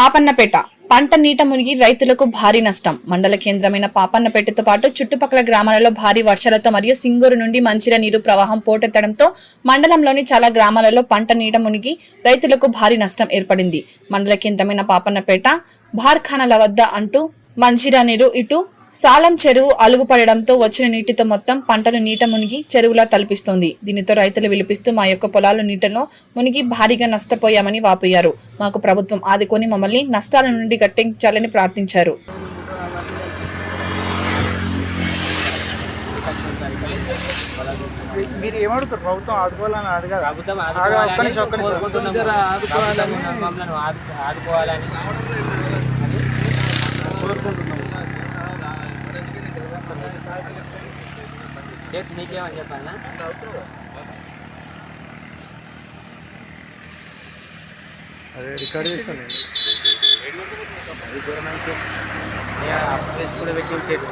పాపన్నపేట. పంట నీట మునిగి రైతులకు భారీ నష్టం. మండల కేంద్రమైన పాపన్నపేటతో పాటు చుట్టుపక్కల గ్రామాలలో భారీ వర్షాలతో మరియు సింగూరు నుండి మంచిర నీరు ప్రవాహం పోటెత్తడంతో మండలంలోని చాలా గ్రామాలలో పంట నీట మునిగి రైతులకు భారీ నష్టం ఏర్పడింది. మండల కేంద్రమైన పాపన్నపేట భార్ఖానాల వద్ద అంటూ మంచిరా నీరు ఇటు సాలం చెరువు అలుగుపడడంతో వచ్చిన నీటితో మొత్తం పంటలు నీట మునిగి చెరువులా తలపిస్తోంది. దీనితో రైతులు విలిపిస్తూ మా యొక్క పొలాలు నీటలో మునిగి భారీగా నష్టపోయామని వాపోయారు. మాకు ప్రభుత్వం ఆదుకొని మమ్మల్ని నష్టాల నుండి గట్టెంచాలని ప్రార్థించారు. మీరు ఏమడుగుతారు? ప్రభుత్వం ఆదుకోవాలని అడగారు ప్రభుత్వం ఆదుకోవాలని. ప్రభుత్వం మమ్మల్ని ఆదు- ఆదుకోవాలని కోరుకుంటున్నాం చెప్పు నీకేమని చెప్పాలనా అదే రికార్డ్ చేస్తాను. నేను. కూడా పెట్టి చెప్పు